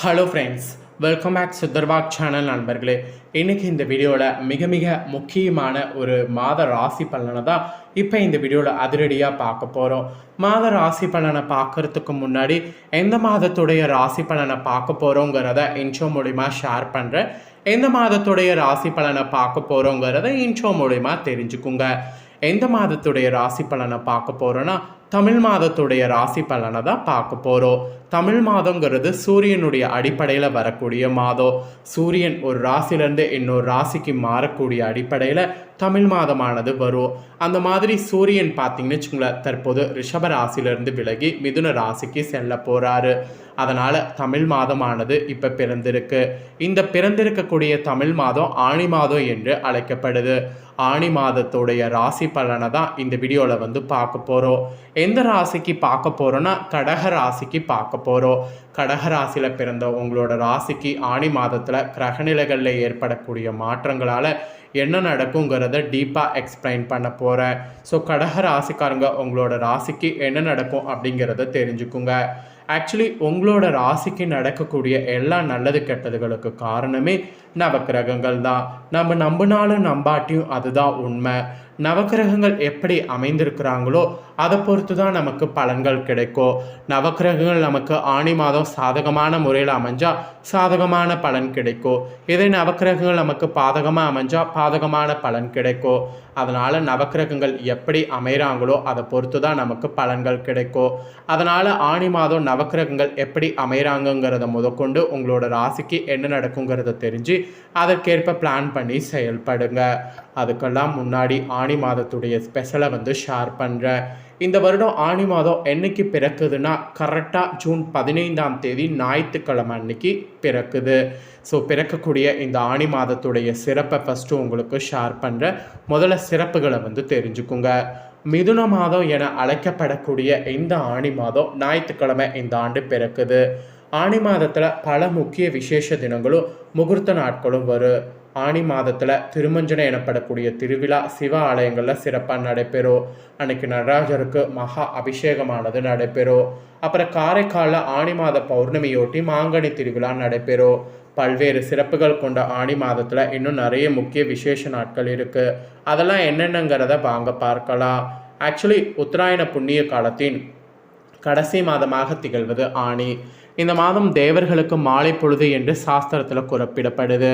Hello friends welcome back Sundarbag channel நண்பர்களே. இன்றைக்கி இந்த வீடியோவில் மிக மிக முக்கியமான ஒரு மாத ராசி பலனை தான் இப்போ இந்த வீடியோவில் அதிரடியாக பார்க்க போகிறோம் மாத ராசி பலனை பார்க்கறதுக்கு முன்னாடி எந்த மாதத்துடைய ராசி பலனை பார்க்க போகிறோங்கிறத இன்ட்ரோ மூலிமா ஷேர் பண்ணுறேன் எந்த மாதத்துடைய ராசி பலனை பார்க்க போகிறோங்கிறத இன்ட்ரோ மூலிமா தெரிஞ்சுக்குங்க. எந்த மாதத்துடைய ராசி பலனை பார்க்க போகிறோன்னா தமிழ் மாதத்துடைய ராசி பலனை தான் பார்க்க போகிறோம் தமிழ் மாதங்கிறது சூரியனுடைய அடிப்படையில் வரக்கூடிய மாதம். சூரியன் ஒரு ராசிலேருந்து இன்னொரு ராசிக்கு மாறக்கூடிய அடிப்படையில் தமிழ் மாதமானது வரும். அந்த மாதிரி சூரியன் பார்த்தீங்கன்னு வச்சுங்களேன் தற்போது ரிஷப ராசியிலிருந்து விலகி மிதுன ராசிக்கு செல்ல போகிறாரு அதனால் தமிழ் மாதமானது இப்போ பிறந்திருக்கு. இந்த பிறந்திருக்கக்கூடிய தமிழ் மாதம் ஆணி மாதம் என்று அழைக்கப்படுது. ஆணி மாதத்துடைய ராசி பலனை தான் இந்த வீடியோவில் வந்து பார்க்க போகிறோம் எந்த ராசிக்கு பார்க்க போகிறோன்னா கடக ராசிக்கு பார்க்க போகிறோம் கடக ராசியில் பிறந்த உங்களோட ராசிக்கு ஆணி மாதத்தில் கிரகநிலைகளில் ஏற்படக்கூடிய மாற்றங்களால் என்ன நடக்குங்கிறத டீப்பாக எக்ஸ்பிளைன் பண்ண போகிறேன் ஸோ கடக ராசிக்காரங்க உங்களோட ராசிக்கு என்ன நடக்கும் அப்படிங்கிறத தெரிஞ்சுக்குங்க. ஆக்சுவலி உங்களோட ராசிக்கு நடக்கக்கூடிய எல்லா நல்லது கெட்டதுகளுக்கு காரணமே நவக்கிரகங்கள் தான். நம்ம நம்பினாலும் நம்பாட்டியும் அதுதான் உண்மை. நவக்கிரகங்கள் எப்படி அமைந்திருக்கிறாங்களோ அதை பொறுத்து தான் நமக்கு பலன்கள் கிடைக்கும். நவக்கிரகங்கள் நமக்கு ஆணி மாதம் சாதகமான முறையில் அமைஞ்சால் சாதகமான பலன் கிடைக்கும். இதே நவக்கிரகங்கள் நமக்கு பாதகமாக அமைஞ்சால் பாதகமான பலன் கிடைக்கும். அதனால் நவக்கிரகங்கள் எப்படி அமைகிறாங்களோ அதை பொறுத்து தான் நமக்கு பலன்கள் கிடைக்கும். அதனால் ஆணி மாதம் நவக்கிரகங்கள் எப்படி அமைகிறாங்கங்கிறத முதற்கொண்டு உங்களோட ராசிக்கு என்ன நடக்குங்கிறத தெரிஞ்சு அதற்கேற்ப பிளான் பண்ணி செயல்படுங்க. அதுக்கெல்லாம் முன்னாடி ஆணி மாதத்துடைய ஸ்பெஷலை வந்து ஷேர் பண்ணுறேன் இந்த வருடம் ஆணி மாதம் என்னைக்கு பிறக்குதுன்னா கரெக்டாக ஜூன் பதினைந்தாம் தேதி ஞாயிற்றுக்கிழமை அன்னைக்கு பிறக்குது. ஸோ பிறக்கக்கூடிய இந்த ஆணி மாதத்துடைய சிறப்பை ஃபஸ்ட்டு உங்களுக்கு ஷேர் பண்ணுறேன் முதல்ல சிறப்புகளை வந்து தெரிஞ்சுக்குங்க. மிதுன மாதம் என அழைக்கப்படக்கூடிய இந்த ஆணி மாதம் ஞாயிற்றுக்கிழமை இந்த ஆண்டு பிறக்குது. ஆணி மாதத்தில் பல முக்கிய விசேஷ தினங்களும் முகூர்த்த நாட்களும் வரும். ஆணி மாதத்தில் திருமஞ்சனம் எனப்படக்கூடிய திருவிழா சிவ ஆலயங்களில் சிறப்பாக நடைபெறும். அன்னைக்கு நடராஜருக்கு மகா அபிஷேகமானது நடைபெறும். அப்புறம் காரைக்காலில் ஆணி மாத பௌர்ணமியொட்டி மாங்கனி திருவிழா நடைபெறும். பல்வேறு சிறப்புகள் கொண்ட ஆணி மாதத்தில் இன்னும் நிறைய முக்கிய விசேஷ நாட்கள் இருக்குது அதெல்லாம் என்னென்னங்கிறத வாங்க பார்க்கலாம். ஆக்சுவலி உத்தராயண புண்ணிய காலத்தின் கடைசி மாதமாக திகழ்வது ஆணி இந்த மாதம் தேவர்களுக்கு மாலை பொழுது என்று சாஸ்திரத்தில் குறிப்பிடப்படுது.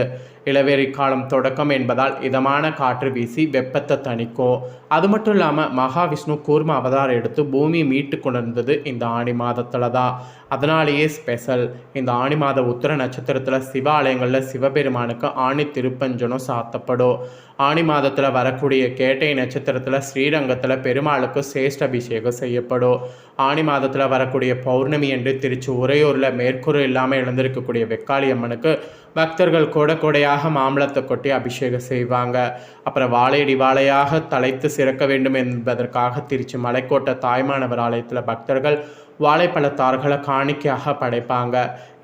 இளவேரி காலம் தொடக்கம் என்பதால் இதமான காற்று வீசி வெப்பத்தை தணிக்கும் அது மட்டும் இல்லாமல் மகாவிஷ்ணு கூர்ம அவதாரம் எடுத்து பூமியை மீட்டு கொண்டிருந்தது இந்த ஆணி மாதத்தில் தான். அதனாலேயே ஸ்பெஷல் இந்த ஆணி மாத உத்தர நட்சத்திரத்தில் சிவாலயங்களில் சிவபெருமானுக்கு ஆணி திருப்பஞ்சனும் சாத்தப்படும். ஆணி மாதத்தில் வரக்கூடிய கேட்டை நட்சத்திரத்தில் ஸ்ரீரங்கத்தில் பெருமாளுக்கு சேஷ்ட அபிஷேகம் செய்யப்படும். ஆணி மாதத்தில் வரக்கூடிய பௌர்ணமி என்று திருச்சி உறையூரில் மேற்கூறு இல்லாமல் எழுந்திருக்கக்கூடிய வெக்காளி அம்மனுக்கு பக்தர்கள் கூட கொடையாக மாம்பழத்தை கொட்டி அபிஷேகம் செய்வாங்க. அப்புறம் வாழையடி வாழையாக தலைத்து சிறக்க வேண்டும் என்பதற்காக திருச்சி மலைக்கோட்டை தாய்மானவர் ஆலயத்தில் பக்தர்கள் வாழைப்பழத்தார்களை காணிக்கையாக படைப்பாங்க.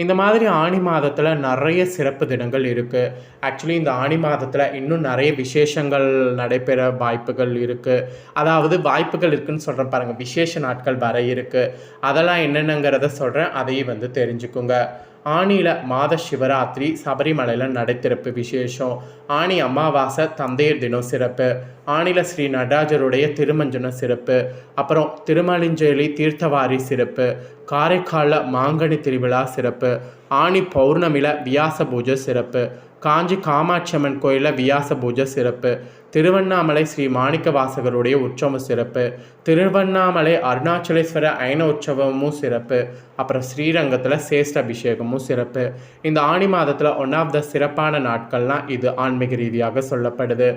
இந்த மாதிரி ஆணி மாதத்தில் நிறைய சிறப்பு தினங்கள் இருக்குது ஆக்சுவலி இந்த ஆணி மாதத்தில் இன்னும் நிறைய விசேஷங்கள் நடைபெற வாய்ப்புகள் இருக்குது அதாவது வாய்ப்புகள் இருக்குன்னு சொல்கிறேன் பாருங்கள் விசேஷ நாட்கள் வர இருக்குது அதெல்லாம் என்னென்னங்கிறத சொல்கிறேன் அதையும் வந்து தெரிஞ்சுக்குங்க. ஆணியில் மாத சிவராத்திரி சபரிமலையில் நடைத்திறப்பு விசேஷம். ஆணி அமாவாசை தந்தையர் தினம் சிறப்பு. ஆணில ஸ்ரீ நடராஜருடைய திருமஞ்சனம் சிறப்பு. அப்புறம் திருமலிஞ்சேலி தீர்த்தவாரி சிறப்பு. காரைக்காலில் மாங்கனி திருவிழா சிறப்பு. ஆணி பௌர்ணமியில் வியாச பூஜை சிறப்பு. காஞ்சி காமாட்சி அம்மன் கோயிலில் வியாச பூஜை சிறப்பு. திருவண்ணாமலை ஸ்ரீ மாணிக்க வாசகருடைய உற்சவம் சிறப்பு. திருவண்ணாமலை அருணாச்சலேஸ்வர அயன உற்சவமும் சிறப்பு. அப்புறம் ஸ்ரீரங்கத்தில் சேஷ்ட அபிஷேகமும் சிறப்பு. இந்த ஆணி மாதத்தில் ஒன் ஆஃப் த சிறப்பான நாட்கள்லாம் இது ஆன்மீக ரீதியாக சொல்லப்படுது.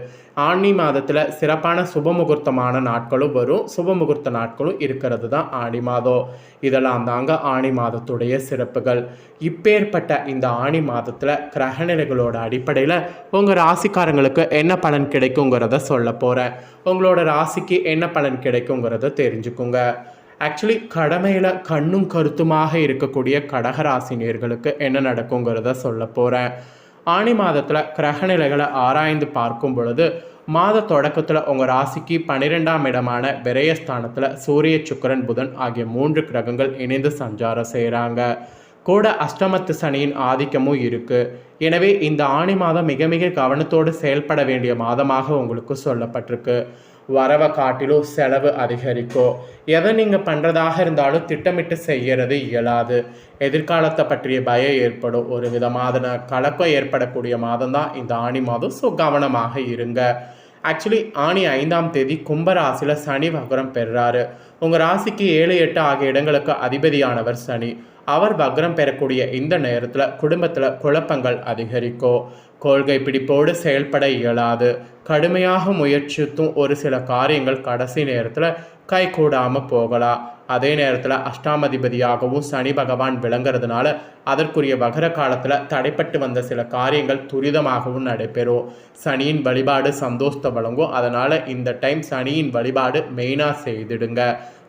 ஆணி மாதத்தில் சிறப்பான சுபமுகூர்த்தமான நாட்களும் வரும். சுபமுகூர்த்த நாட்களும் இருக்கிறது தான் ஆணி மாதம். இதெல்லாம் தாங்க ஆணி மாதத்துடைய சிறப்புகள். இப்பேற்பட்ட இந்த ஆணி மாதத்தில் கிரகநிலைகளோட அடிப்படையில் உங்கள் ராசிக்காரங்களுக்கு என்ன பலன் கிடைக்குங்கிறத சொல்ல போகிறேன் உங்களோட ராசிக்கு என்ன பலன் கிடைக்குங்கிறத தெரிஞ்சுக்குங்க. ஆக்சுவலி கடமையில் கண்ணும் கருத்துமாக இருக்கக்கூடிய கடகராசினியர்களுக்கு என்ன நடக்குங்கிறத சொல்ல போகிறேன் ஆணி மாதத்தில் கிரகநிலைகளை ஆராய்ந்து பார்க்கும் பொழுது மாத தொடக்கத்தில் உங்கள் ராசிக்கு பன்னிரெண்டாம் இடமான விரயஸ்தானத்தில் சூரிய சுக்கரன் புதன் ஆகிய மூன்று கிரகங்கள் இணைந்து சஞ்சாரம் செய்கிறாங்க கூட அஷ்டமத்து சனியின் ஆதிக்கமும் இருக்குது எனவே இந்த ஆணி மாதம் மிக மிக கவனத்தோடு செயல்பட வேண்டிய மாதமாக உங்களுக்கு சொல்லப்பட்டிருக்கு. வரவை காட்டிலும் செலவு அதிகரிக்கும் எதை நீங்கள் பண்ணுறதாக இருந்தாலும் திட்டமிட்டு செய்கிறது இயலாது. எதிர்காலத்தை பற்றிய பயம் ஏற்படும். ஒரு விதமான கலக்கம் ஏற்படக்கூடிய மாதம் தான் இந்த ஆணி மாதம். ஸோ கவனமாக இருங்க. ஆக்சுவலி ஆணி ஐந்தாம் தேதி கும்பராசியில் சனி வகரம் பெறுறாரு உங்கள் ராசிக்கு ஏழு எட்டு ஆகிய இடங்களுக்கு அதிபதியானவர் சனி. அவர் வக்ரம் பெறக்கூடிய இந்த நேரத்தில் குடும்பத்தில் குழப்பங்கள் அதிகரிக்கும் கொள்கை பிடிப்போடு செயல்பட இயலாது. கடுமையாக முயற்சித்தும் ஒரு சில காரியங்கள் கடைசி நேரத்தில் கைகூடாமல் போகலாம் அதே நேரத்தில் அஷ்டாமதிபதியாகவும் சனி பகவான் விளங்குறதுனால அதற்குரிய வகர காலத்தில் தடைப்பட்டு வந்த சில காரியங்கள் துரிதமாகவும் நடைபெறும். சனியின் வழிபாடு சந்தோஷத்தை வழங்கும். அதனால் இந்த டைம் சனியின் வழிபாடு மெயினாக செய்திடுங்க.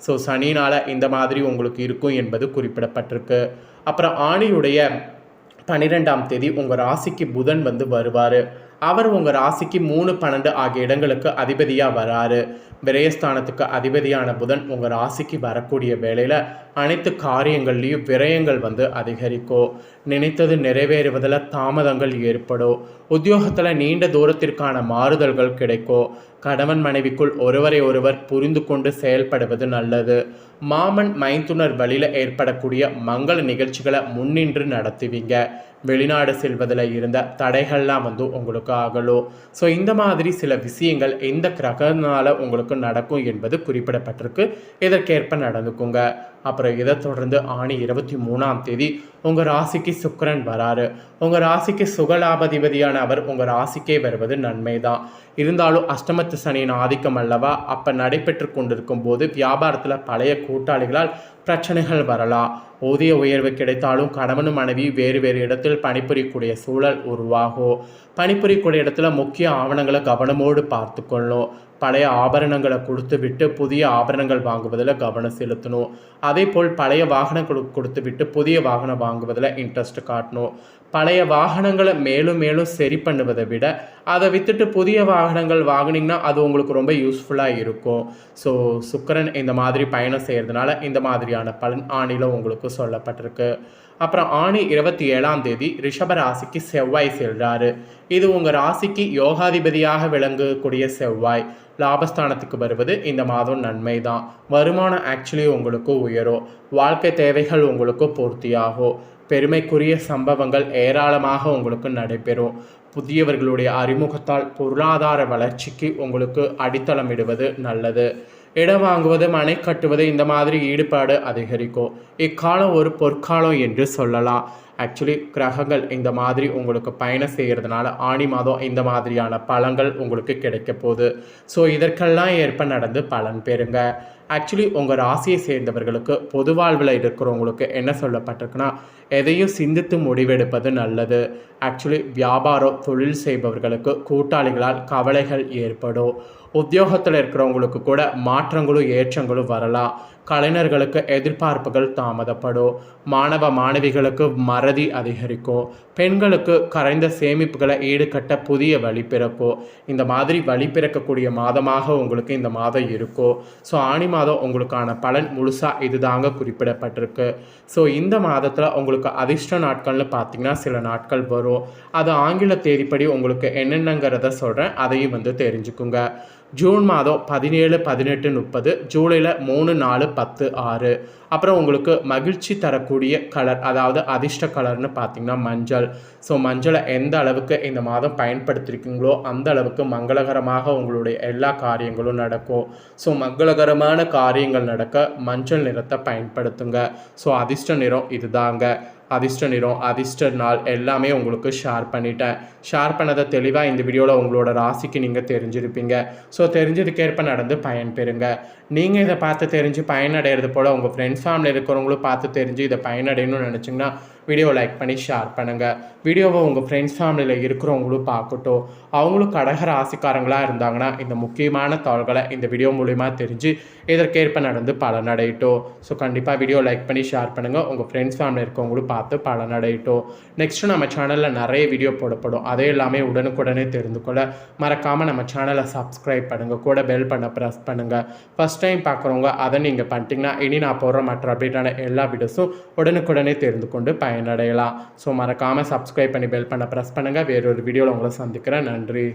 ஸோ சனினால் இந்த மாதிரி உங்களுக்கு இருக்கும் என்பது குறிப்பிடப்பட்டிருக்கு. அப்புறம் ஆணியுடைய பன்னிரெண்டாம் தேதி உங்கள் ராசிக்கு புதன் வந்து வருவார். அவர் உங்கள் ராசிக்கு மூணு பன்னெண்டு ஆகிய இடங்களுக்கு அதிபதியாக வராரு. விரயஸ்தானத்துக்கு அதிபதியான புதன் உங்கள் ராசிக்கு வரக்கூடிய வேளையில் அனைத்து காரியங்கள்லேயும் விரயங்கள் வந்து அதிகரிக்கும். நினைத்தது நிறைவேறுவதில் தாமதங்கள் ஏற்படும். உத்தியோகத்தில் நீண்ட தூரத்திற்கான மாறுதல்கள் கிடைக்கும். கணவன் மனைவிக்குள் ஒருவரை ஒருவர் புரிந்து கொண்டு செயல்படுவது நல்லது. மாமன் மைத்துனர் வழியில் ஏற்படக்கூடிய மங்கள நிகழ்ச்சிகளை முன்னின்று நடத்துவீங்க. வெளிநாடு செல்வதில் இருந்த தடைகள்லாம் வந்து உங்களுக்கு ஆகலும் ஸோ இந்த மாதிரி சில விஷயங்கள் எந்த கிரகனால் உங்களுக்கு நடக்கும் என்பது குறிப்பிடப்பட்டிருக்கு. இதற்கேற்ப நடந்துக்குங்க. அப்புறம் இதை தொடர்ந்து ஆணி இருபத்தி மூணாம் தேதி உங்கள் ராசிக்கு சுக்கரன் வராரு. உங்கள் ராசிக்கு சுகலாபதிபதியான அவர் உங்கள் ராசிக்கே வருவது நன்மை தான் இருந்தாலும் அஷ்டமத்து சனியின் ஆதிக்கம் அல்லவா? அப்போ நடைபெற்று கொண்டிருக்கும் போது வியாபாரத்தில் பழைய கூட்டாளிகளால் பிரச்சனைகள் வரலாம். ஊதிய உயர்வு கிடைத்தாலும் கணவனும் மனைவி வேறு வேறு இடத்தில் பணிபுரியக்கூடிய சூழல் உருவாகும். பணிபுரியக்கூடிய இடத்துல முக்கிய ஆவணங்களை கவனமோடு பார்த்துக்கொள்ளணும் பழைய ஆபரணங்களை கொடுத்து விட்டு புதிய ஆபரணங்கள் வாங்குவதில் கவனம் செலுத்தணும். அதே போல் பழைய வாகனங்கள் கொடுத்து விட்டு புதிய வாகனம் வாங்குவதில் இன்ட்ரெஸ்ட் காட்டணும். பழைய வாகனங்களை மேலும் மேலும் சரி பண்ணுவதை விட அதை விற்றுட்டு புதிய வாகனங்கள் வாங்கினீங்கன்னா அது உங்களுக்கு ரொம்ப யூஸ்ஃபுல்லாக இருக்கும். ஸோ சுக்கரன் இந்த மாதிரி பயணம் செய்கிறதுனால இந்த மாதிரியான பலன் ஆணிலும் உங்களுக்கு சொல்லப்பட்டிருக்கு. அப்புறம் ஆணி இருபத்தி ஏழாம் தேதி ரிஷப ராசிக்கு செவ்வாய் செல்றாரு. இது உங்கள் ராசிக்கு யோகாதிபதியாக விளங்கக்கூடிய செவ்வாய். லாபஸ்தானத்துக்கு வருவது இந்த மாதம் நன்மை தான் வருமானம் ஆக்சுவலி உங்களுக்கு உயரும். வாழ்க்கை தேவைகள் உங்களுக்கு பூர்த்தியாகும். பெருமைக்குரிய சம்பவங்கள் ஏராளமாக உங்களுக்கு நடைபெறும். புதியவர்களுடைய அறிமுகத்தால் பொருளாதார வளர்ச்சிக்கு உங்களுக்கு அடித்தளமிடுவது நல்லது. இடம் வாங்குவது மனை கட்டுவது இந்த மாதிரி ஈடுபாடு அதிகரிக்கும் இக்காலம் ஒரு பொற்காலம் என்று சொல்லலாம். ஆக்சுவலி கிரகங்கள் இந்த மாதிரி உங்களுக்கு பயணம் செய்கிறதுனால ஆணி மாதம் இந்த மாதிரியான பழங்கள் உங்களுக்கு கிடைக்க போகுது. ஸோ இதற்கெல்லாம் ஏற்ப நடந்து பலன் பெறுங்க. ஆக்சுவலி உங்கள் ராசியை சேர்ந்தவர்களுக்கு பொது வாழ்வில் இருக்கிறவங்களுக்கு என்ன சொல்லப்பட்டிருக்குன்னா எதையும் சிந்தித்து முடிவெடுப்பது நல்லது. ஆக்சுவலி வியாபாரம் தொழில் செய்பவர்களுக்கு கூட்டாளிகளால் கவலைகள் ஏற்படும். உத்தியோகத்தில் இருக்கிறவங்களுக்கு கூட மாற்றங்களும் ஏற்றங்களும் வரலாம். கலைஞர்களுக்கு எதிர்பார்ப்புகள் தாமதப்படும். மாணவ மாணவிகளுக்கு மறதி அதிகரிக்கும். பெண்களுக்கு கரைந்த சேமிப்புகளை ஈடுகட்ட புதிய வழி பிறக்கும் இந்த மாதிரி வழி பிறக்கக்கூடிய மாதமாக உங்களுக்கு இந்த மாதம் இருக்கும். ஸோ ஆணி மாதம் உங்களுக்கான பலன் முழுசாக இதுதாங்க குறிப்பிடப்பட்டிருக்கு. ஸோ இந்த மாதத்தில் உங்களுக்கு அதிர்ஷ்ட நாட்கள்னு பார்த்தீங்கன்னா சில நாட்கள் வரும். அது ஆங்கில தேதிப்படி உங்களுக்கு என்னென்னங்கிறத சொல்கிறேன் அதையும் வந்து தெரிஞ்சுக்குங்க. ஜூன் மாதம் பதினேழு பதினெட்டு முப்பது ஜூலையில் மூணு நாலு பத்து ஆறு. அப்புறம் உங்களுக்கு மகிழ்ச்சி தரக்கூடிய கலர் அதாவது அதிர்ஷ்ட கலர்னு பார்த்திங்கன்னா மஞ்சள். ஸோ மஞ்சளை எந்த அளவுக்கு இந்த மாதம் பயன்படுத்திருக்கீங்களோ அந்த அளவுக்கு மங்களகரமாக உங்களுடைய எல்லா காரியங்களும் நடக்கும். ஸோ மங்களகரமான காரியங்கள் நடக்க மஞ்சள் நிறத்தை பயன்படுத்துங்க. ஸோ அதிர்ஷ்ட நிறம் இதுதாங்க. அதிர்ஷ்ட நிறம் அதிர்ஷ்ட நாள் எல்லாமே உங்களுக்கு ஷேர் பண்ணிட்டேன். ஷேர் பண்ணதை தெளிவாக இந்த வீடியோவில் உங்களோட ராசிக்கு நீங்கள் தெரிஞ்சிருப்பீங்க. ஸோ தெரிஞ்சதுக்கேற்ப நடந்து பயன் பெறுங்க. நீங்கள் இதை பார்த்து தெரிஞ்சு பயனடைகிறது போல் உங்கள் ஃப்ரெண்ட்ஸ் ஃபேமிலி இருக்கிறவங்களும் பார்த்து தெரிஞ்சு இதை பயனடையணும்னு நினச்சிங்கன்னா வீடியோ லைக் பண்ணி ஷேர் பண்ணுங்கள் வீடியோவை உங்கள் ஃப்ரெண்ட்ஸ் ஃபேமிலியில் இருக்கிறவங்களும் பார்க்கட்டும். அவங்களும் கடக ராசிக்காரங்களாக இருந்தாங்கன்னா இந்த முக்கியமான தாள்களை இந்த வீடியோ மூலிமா தெரிஞ்சு இதற்கேற்ப நடந்து பலனடையட்டும். ஸோ கண்டிப்பாக வீடியோ லைக் பண்ணி ஷேர் பண்ணுங்கள் உங்கள் ஃப்ரெண்ட்ஸ் ஃபேமிலி இருக்கவங்களும் பார்த்து பலனடையட்டும். நெக்ஸ்ட்டு நம்ம சேனலில் நிறைய வீடியோ போடப்படும். அதே எல்லாமே உடனுக்குடனே தெரிந்து கொள்ள மறக்காமல் நம்ம சேனலை சப்ஸ்கிரைப் பண்ணுங்கள் கூட பெல் பண்ண ப்ரெஸ் பண்ணுங்கள் ஃபஸ்ட் ஃபஸ்ட் டைம் பார்க்குறவங்க அதை நீங்கள் பண்ணிட்டீங்கன்னா இனி நான் போடுற மற்ற அப்டேட்டான எல்லா வீடியோஸும் உடனுக்குடனே தெரிந்து கொண்டு பயனடையலாம். ஸோ மறக்காமல் சப்ஸ்கிரைப் பண்ணி பெல் பண்ண ப்ரெஸ் பண்ணுங்கள் வேறொரு வீடியோவில் உங்களை சந்திக்கிறேன். நன்றி.